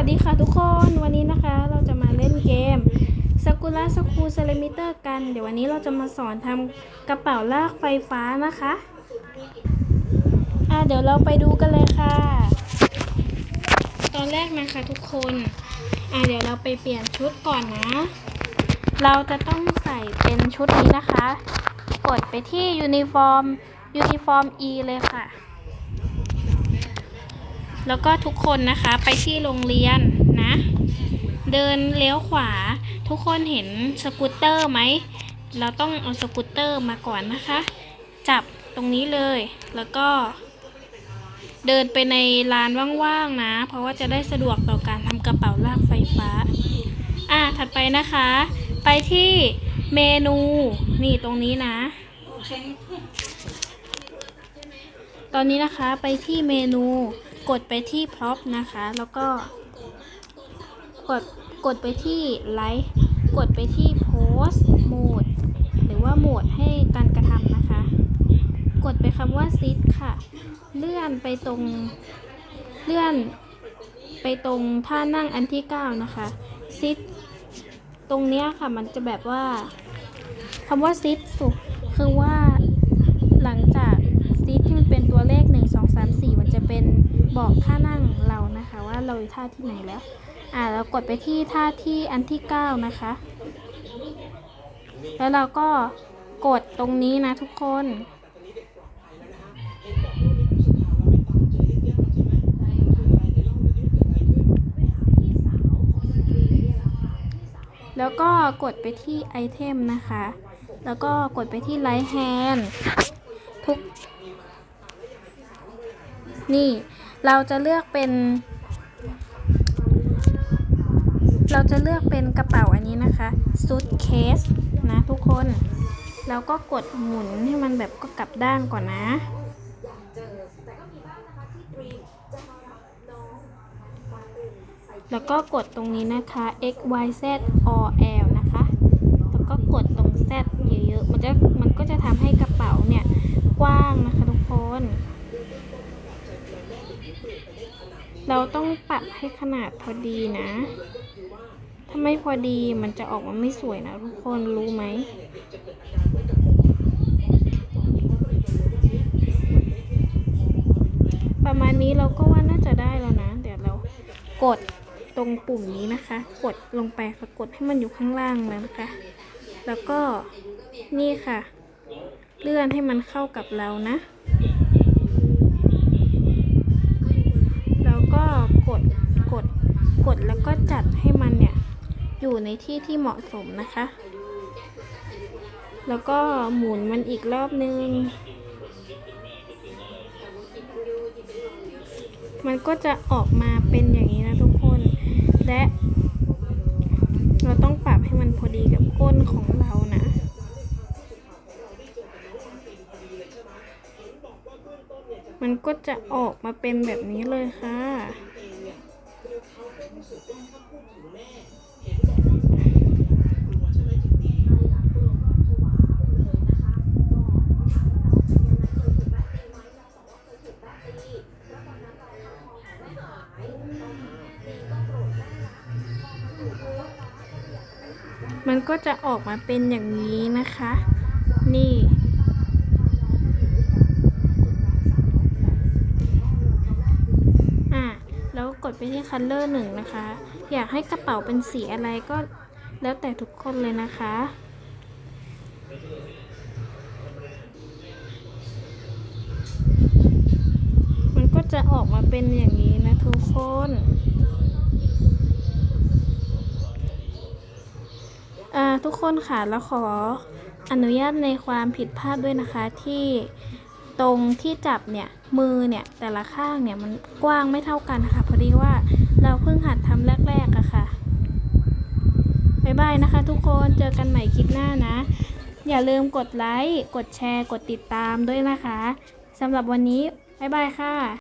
วัสดีค่ะทุกคนวันนี้นะคะเราจะมาเล่นเกมสกุล่าสคูเซเลมิเตอร์กัน เดี๋ยววันนี้เราจะมาสอนทำกระเป๋าลากไฟฟ้านะคะอะเดี๋ยวเราไปดูกันเลยค่ะ ตอนแรกนะคะทุกคนอะเดี๋ยวเราไปเปลี่ยนชุดก่อนนะ เราจะต้องใส่เป็นชุดนี้นะคะ กดไปที่ยูนิฟอร์มยูนิฟอร์ม E เลยค่ะ แล้วก็ทุกคนนะคะไปที่โรงเรียนนะ เดินเลี้ยวขวา ทุกคนเห็นสกูตเตอร์ไหม เราต้องเอาสกูตเตอร์มาก่อนนะคะ จับตรงนี้เลย แล้วก็ เดินไปในลานว่างๆนะ เพราะว่าจะได้สะดวกต่อการทำกระเป๋าลากไฟฟ้า อะถัดไปนะคะ ไปที่เมนู นี่ตรงนี้นะตอนนี้นะคะไปที่เมนู กดไปที่พร็อพนะคะ แล้วก็ กดกดไปที่ไลค์กดไปที่โพสโหมดหรือว่าโหมดให้การกระทำนะคะ กดไปคำว่าซิทค่ะ เลื่อนไปตรงเลื่อนไปตรงท่านั่งอันที่ 9 นะคะซิทตรงเนี้ยค่ะมันจะแบบว่าคำว่าซิทสุคือว่าหลังจากซิทที่มันเป็นตัวเลข 1 2 3 4 มันจะเป็น บอกท่านั่งเรานะคะ ว่าเราอยู่ท่าที่ไหนแล้ว อ่าเรากดไปที่ท่าที่อันที่ 9 นะคะ แล้วเราก็กดตรงนี้นะทุกคน แล้วก็กดไปที่ไอเทมนะคะ แล้วก็กดไปที่ไลท์แฮนด์ทุกนี่ เราจะเลือกเป็น เราจะเลือกเป็นกระเป๋าอันนี้นะคะซูทเคสนะทุกคน แล้วก็กดหมุนให้มันแบบก็กลับด้านก่อนนะแล้วก็กดตรงนี้นะคะ x y z o l นะคะ แล้วก็กดตรง z เยอะๆ มันจะ มันก็จะทำให้กระเป๋าเนี่ย กว้างนะคะทุกคน เราต้องปรับให้ขนาดพอดีนะ ถ้าไม่พอดีมันจะออกมาไม่สวยนะทุกคนรู้ไหมประมาณนี้เราก็ว่าน่าจะได้แล้วนะ เดี๋ยวเรากดตรงปุ่มนี้นะคะ กดลงไปค่ะกดให้มันอยู่ข้างล่างแล้วนะคะ แล้วก็นี่ค่ะ เลื่อนให้มันเข้ากับเรานะ จัดให้มันเนี่ยอยู่ในที่ที่เหมาะสมนะคะ แล้วก็หมุนมันอีกรอบนึง มันก็จะออกมาเป็นอย่างนี้นะทุกคน และ เราต้องปรับให้มันพอดีกับก้นของเรานะมันก็จะออกมาเป็นแบบนี้เลยค่ะ มันก็จะออกมาเป็นอย่างนี้นะคะ นี่ อะ แล้วกดไปที่ color หนึ่งนะคะ อยากให้กระเป๋าเป็นสีอะไรก็แล้วแต่ทุกคนเลยนะคะมันก็จะออกมาเป็นอย่างนี้นะทุกคน อ่า ทุกคนค่ะแล้วขออนุญาตในความผิดพลาดด้วยนะคะที่ตรงที่จับเนี่ยมือเนี่ยแต่ละข้างเนี่ยมันกว้างไม่เท่ากันค่ะพอดีว่าเราเพิ่งหัดทำแรกๆอะค่ะบ๊ายบายนะคะ ทุกคนเจอกันใหม่คลิปหน้านะ อย่าลืมกดไลค์กดแชร์ กดติดตามด้วยนะคะสำหรับวันนี้บ๊ายบายค่ะ